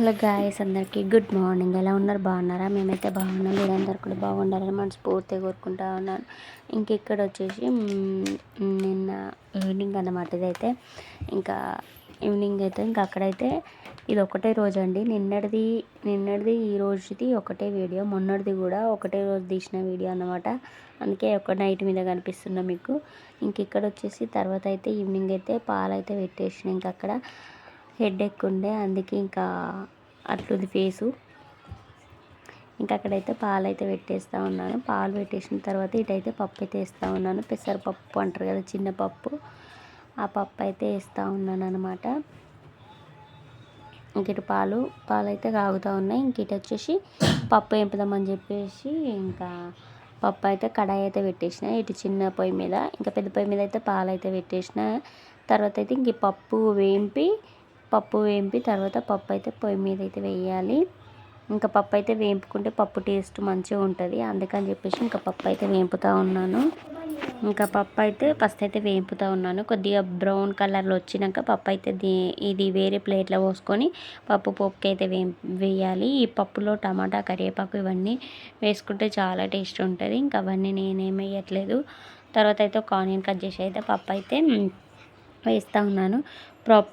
Hello guys అందరికీ good morning. ఎలా ఉన్నారు? బాగున్నారా? మేమైతే బాగున్నాం. మీరందరూ కూడా బాగుండాలని మనస్ఫూర్తిగా కోరుకుంటా ఉన్నాను. ఇంకెక్కడ వచ్చేసి నిన్న ఈవినింగ్ అన్నమాట ఇదైతే. ఇంకా ఈవినింగ్ అయితే ఇంకా అక్కడైతే ఇది ఒకటే రోజు అండి నిన్నటిది నిన్నటిది ఈ రోజుది ఒకటే వీడియో. మొన్నటిది కూడా ఒకటే రోజు తీసిన వీడియో అన్నమాట. అందుకే ఒక నైట్ మీద కనిపిస్తున్నా మీకు. ఇంక ఇక్కడ వచ్చేసి తర్వాత అయితే ఈవినింగ్ అయితే పాలు అయితే పెట్టేసిన. ఇంకా అక్కడ హెడ్ ఎక్ ఉండే అందుకే ఇంకా అట్లుంది ఫేసు. ఇంకా అక్కడైతే పాలు అయితే పెట్టేస్తూ ఉన్నాను. పాలు పెట్టేసిన తర్వాత ఇటైతే పప్పు అయితే వేస్తూ ఉన్నాను. పెసరపప్పు అంటారు కదా చిన్న పప్పు. ఆ పప్పు అయితే వేస్తూ ఉన్నాను అనమాట ఇంకటి పాలు పాలు అయితే కాగుతూ ఉన్నాయి. ఇంక వచ్చేసి పప్పు వేపుదామని చెప్పేసి ఇంకా పప్పు అయితే కడాయి అయితే పెట్టేసిన. ఇటు చిన్న పొయ్యి మీద ఇంకా పెద్ద పొయ్యి మీద అయితే పాలు అయితే పెట్టేసిన. తర్వాత అయితే ఇంక పప్పు వేంపి పప్పు వేంపి తర్వాత పప్పు అయితే పొయ్యి మీద అయితే వేయాలి. ఇంకా పప్పు అయితే వేంపుకుంటే పప్పు టేస్ట్ మంచిగా ఉంటుంది. అందుకని చెప్పేసి ఇంకా పప్పు అయితే వేంపుతూ ఉన్నాను. ఇంకా పప్పు అయితే ఫస్ట్ అయితే వేంపుతూ ఉన్నాను. కొద్దిగా బ్రౌన్ కలర్లో వచ్చినాక పప్పు అయితే ఇది వేరే ప్లేట్లో పోసుకొని పప్పు పప్పుకి అయితే వే వేయాలి. ఈ పప్పులో టమాటా కరివేపాకు ఇవన్నీ వేసుకుంటే చాలా టేస్ట్ ఉంటుంది. ఇంకా అవన్నీ నేనేం వేయట్లేదు. తర్వాత అయితే ఒక ఆనియన్ కట్ చేసి అయితే పప్పు అయితే వేస్తూ ఉన్నాను.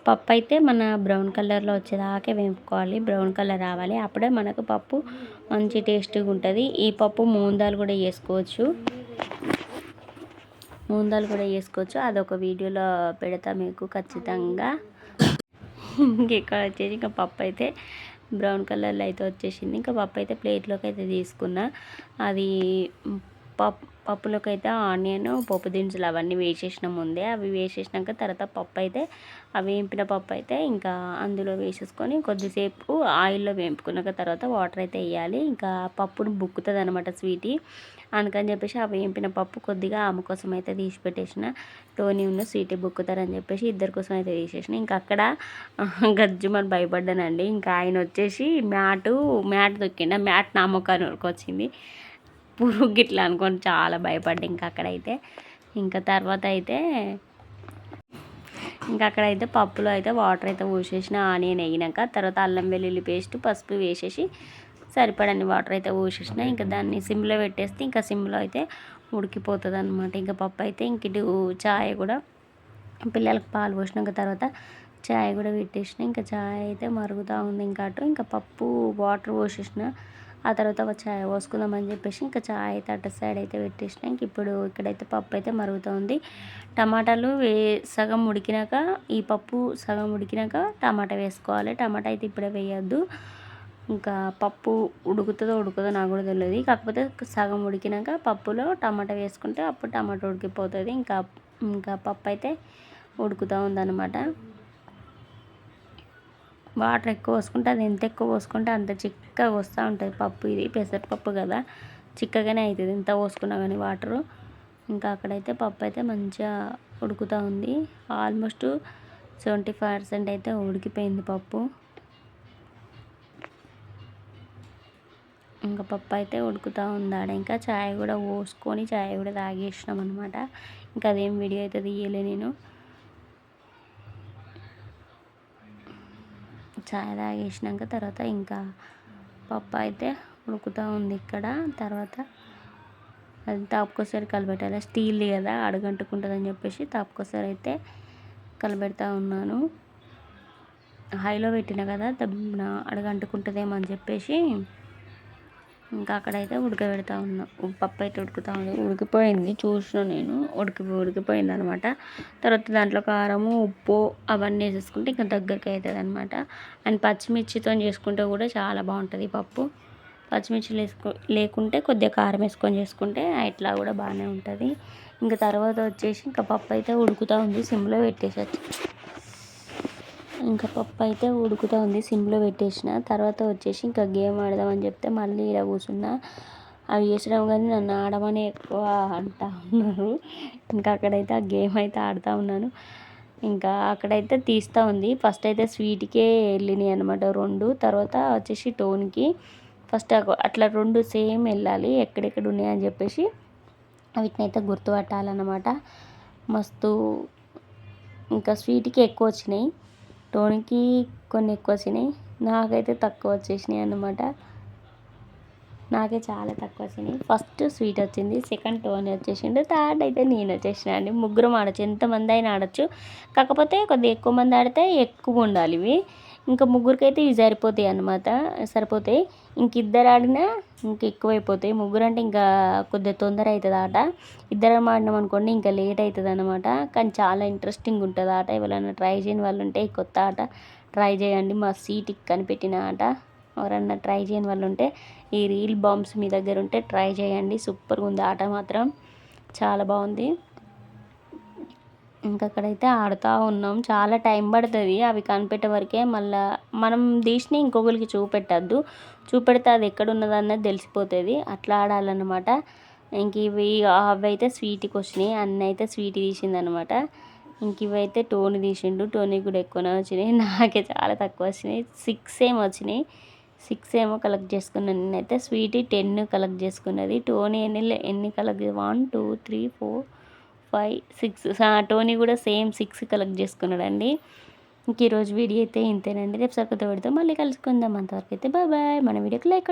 పప్పు అయితే మన బ్రౌన్ కలర్లో వచ్చేదాకా వేపుకోవాలి. బ్రౌన్ కలర్ రావాలి. అప్పుడే మనకు పప్పు మంచి టేస్టీగా ఉంటుంది. ఈ పప్పు మూందాలు కూడా వేసుకోవచ్చు. మూందాలు కూడా వేసుకోవచ్చు. అదొక వీడియోలో పెడతా మీకు ఖచ్చితంగా. ఇక్కడ వచ్చేసి ఇంకా పప్పు అయితే బ్రౌన్ కలర్లో అయితే వచ్చేసింది. ఇంకా పప్పు అయితే ప్లేట్లోకి అయితే తీసుకున్నా. అది పప్పు పప్పులోకి అయితే ఆనియన్ పప్పు దినుసులు అవన్నీ వేసేసిన ముందే అవి వేసేసినాక తర్వాత పప్పు అయితే అవి వేంపిన పప్పు అయితే ఇంకా అందులో వేసేసుకొని కొద్దిసేపు ఆయిల్లో వేంపుకున్నాక తర్వాత వాటర్ అయితే వేయాలి. ఇంకా పప్పును బుక్కుతుంది అనమాట స్వీటీ. అందుకని చెప్పేసి ఆ వేంపిన పప్పు కొద్దిగా ఆమె కోసం అయితే తీసి పెట్టేసిన. టోనీ ఉన్న స్వీటీ బుక్కుతారని చెప్పేసి ఇద్దరి కోసం అయితే తీసేసిన ఇంకా అక్కడ గజ్జుమని భయపడ్డానండి. ఇంకా ఆయన వచ్చేసి మ్యాటు మ్యాట్ దొక్కిండ మ్యాట్ నా మొక్క వచ్చింది. పురుగు గిట్లా అనుకొని చాలా భయపడ్డా. ఇంకా అక్కడైతే ఇంకా తర్వాత అయితే ఇంకా అక్కడైతే పప్పులో అయితే వాటర్ అయితే పోసేసిన ఆనియన్ వేయినాక తర్వాత అల్లం వెల్లుల్లి పేస్ట్ పసుపు వేసేసి సరిపడని వాటర్ అయితే పోసేసిన. ఇంకా దాన్ని సిమ్లో పెట్టేస్తే ఇంకా సిమ్లో అయితే ఉడికిపోతుంది అనమాట ఇంకా పప్పు అయితే ఇంక ఇటు చాయ్ కూడా పిల్లలకు పాలు పోసినాక తర్వాత చాయ్ కూడా పెట్టేసిన. ఇంకా చాయ్ అయితే మరుగుతూ ఉంది ఇంకా అటు. ఇంకా పప్పు వాటర్ పోసేసిన. ఆ తర్వాత ఒక చాయ్ పోసుకుందామని చెప్పేసి ఇంకా చాయ్ అయితే అటు సైడ్ అయితే పెట్టేసిన. ఇంక ఇప్పుడు ఇక్కడైతే పప్పు అయితే మరుగుతుంది. టమాటాలు వే సగం ఉడికినాక ఈ పప్పు సగం ఉడికినాక టమాటా వేసుకోవాలి. టమాటా అయితే ఇప్పుడే వేయద్దు. ఇంకా పప్పు ఉడుకుతుందో ఉడుకుతుందో నాకు కూడా తెలియదు కాకపోతే సగం ఉడికినాక పప్పులో టమాటా వేసుకుంటే అప్పుడు టమాటా ఉడికిపోతుంది. ఇంకా ఇంకా పప్పు అయితే ఉడుకుతూ ఉందన్నమాట. వాటర్ ఎక్కువ పోసుకుంటే అది ఎంత ఎక్కువ పోసుకుంటే అంత చిక్కగా వస్తూ ఉంటుంది పప్పు. ఇది పెసరపప్పు కదా. చిక్కగానే అవుతుంది ఎంత పోసుకున్నా కానీ వాటరు. ఇంకా అక్కడైతే పప్పు అయితే మంచిగా ఉడుకుతూ ఉంది. ఆల్మోస్ట్ సెవెంటీ ఫైవ్ పర్సెంట్ అయితే ఉడికిపోయింది పప్పు. ఇంకా పప్పు అయితే ఉడుకుతూ ఉందాడ ఇంకా చాయ్ కూడా పోసుకొని చాయ్ కూడా తాగేసినాం అనమాట ఇంకా అదేం వీడియో అయితే తీయలే నేను. చాయ్ తాగేసినాక తర్వాత ఇంకా పప్పు అయితే ఉడుకుతూ ఉంది ఇక్కడ. తర్వాత అది తాపుకోసారి కలబెట్టాలి. స్టీల్ కదా అడగంటుకుంటుందని చెప్పేసి తాపుకోసారి అయితే కలబెడతా ఉన్నాను. హైలో పెట్టిన కదా దబ్బున అడగంటుకుంటుందేమో అని చెప్పేసి ఇంకా అక్కడైతే ఉడకబెడతా ఉన్నా. పప్పు అయితే ఉడుకుతా ఉంది. ఉడికిపోయింది. చూసిన నేను. ఉడికి ఉడికిపోయింది అనమాట తర్వాత దాంట్లో కారము ఉప్పు అవన్నీ వేసేసుకుంటే ఇంకా దగ్గరికి అవుతుంది అనమాట అండ్ పచ్చిమిర్చితో చేసుకుంటే కూడా చాలా బాగుంటుంది పప్పు. పచ్చిమిర్చి వేసుకో లేకుంటే కొద్దిగా కారం వేసుకొని చేసుకుంటే ఇట్లా కూడా బాగానే ఉంటుంది. ఇంకా తర్వాత వచ్చేసి ఇంకా పప్పు అయితే ఉడుకుతూ ఉంది. సిమ్లో పెట్టేసచ్చు ఇంకా పప్పు అయితే ఉడుకుతూ ఉంది సిమ్లో పెట్టేసిన. తర్వాత వచ్చేసి ఇంకా గేమ్ ఆడదామని చెప్తే మళ్ళీ ఇలా కూర్చున్నా. అవి చేసినాం కానీ నన్ను ఆడమని ఎక్కువ అంటా ఉన్నారు. ఇంకా అక్కడైతే ఆ గేమ్ అయితే ఆడుతూ ఉన్నాను. ఇంకా అక్కడైతే తీస్తూ ఉంది. ఫస్ట్ అయితే స్వీట్కే వెళ్ళినాయి అనమాట రెండు. తర్వాత వచ్చేసి టోన్కి. ఫస్ట్ అట్లా రెండు సేమ్ వెళ్ళాలి ఎక్కడెక్కడ ఉన్నాయని చెప్పేసి వీటిని అయితే గుర్తుపట్టాలన్నమాట. మస్తు ఇంకా స్వీట్కి ఎక్కువ వచ్చినాయి. టోన్కి కొన్ని ఎక్కువ వచ్చినాయి. నాకైతే తక్కువ వచ్చేసినాయి అన్నమాట. నాకే చాలా తక్కువ వచ్చినాయి. ఫస్ట్ స్వీట్ వచ్చింది సెకండ్ టోన్ వచ్చేసిండు థర్డ్ అయితే నేను వచ్చేసిన అండి. ముగ్గురం ఆడచ్చు ఎంతమంది అయినా ఆడచ్చు. కాకపోతే కొద్దిగా ఎక్కువ మంది ఆడితే ఎక్కువ ఉండాలి ఇవి. ఇంకా ముగ్గురికైతే ఇవి సరిపోతాయి అనమాట సరిపోతాయి ఇంక ఇద్దరు ఆడినా ఇంక ఎక్కువైపోతాయి. ముగ్గురు అంటే ఇంకా కొద్దిగా తొందర అవుతుంది ఆట ఇద్దరం ఆడినాం అనుకోండి ఇంకా లేట్ అవుతుంది అనమాట కానీ చాలా ఇంట్రెస్టింగ్ ఉంటుంది ఆట ఎవరైనా ట్రై చేయని వాళ్ళు ఉంటే ఈ కొత్త ఆట ట్రై చేయండి. మా సీట్కి కనిపెట్టిన ఆట. ఎవరన్నా ట్రై చేయని వాళ్ళు ఉంటే ఈ రీల్ బాంబ్స్ మీ దగ్గర ఉంటే ట్రై చేయండి. సూపర్గా ఉంది. ఆట మాత్రం చాలా బాగుంది. ఇంకక్కడైతే ఆడుతూ ఉన్నాం. చాలా టైం పడుతుంది. అవి కనిపెట్టే వరకే మళ్ళీ మనం తీసిన ఇంకొకరికి చూపెట్టద్దు. చూపెడితే అది ఎక్కడ ఉన్నదన్నది తెలిసిపోతుంది. అట్లా ఆడాలన్నమాట. ఇంక ఇవి అవి అయితే స్వీట్కి వచ్చినాయి అన్న అయితే స్వీట్ తీసిందనమాట ఇంక ఇవైతే టోనీ తీసిండు. టోనీ కూడా ఎక్కువనే వచ్చినాయి. నాకే చాలా తక్కువ వచ్చినాయి. సిక్స్ ఏమో వచ్చినాయి. సిక్స్ ఏమో కలెక్ట్ చేసుకున్నాను నేనైతే స్వీట్ టెన్ కలెక్ట్ చేసుకున్నది. టోనీ ఎన్ని ఎన్ని collect one two three four five six Tony కూడా సేమ్ సిక్స్ కలెక్ట్ చేసుకున్నాడండి. ఇంక ఈరోజు వీడియో అయితే ఇంతేనండి. రేపు సరికొత్త పెడితే మళ్ళీ కలుసుకుందాం. అంతవరకు అయితే బాయ్ బాయ్. మన వీడియోకి లైక్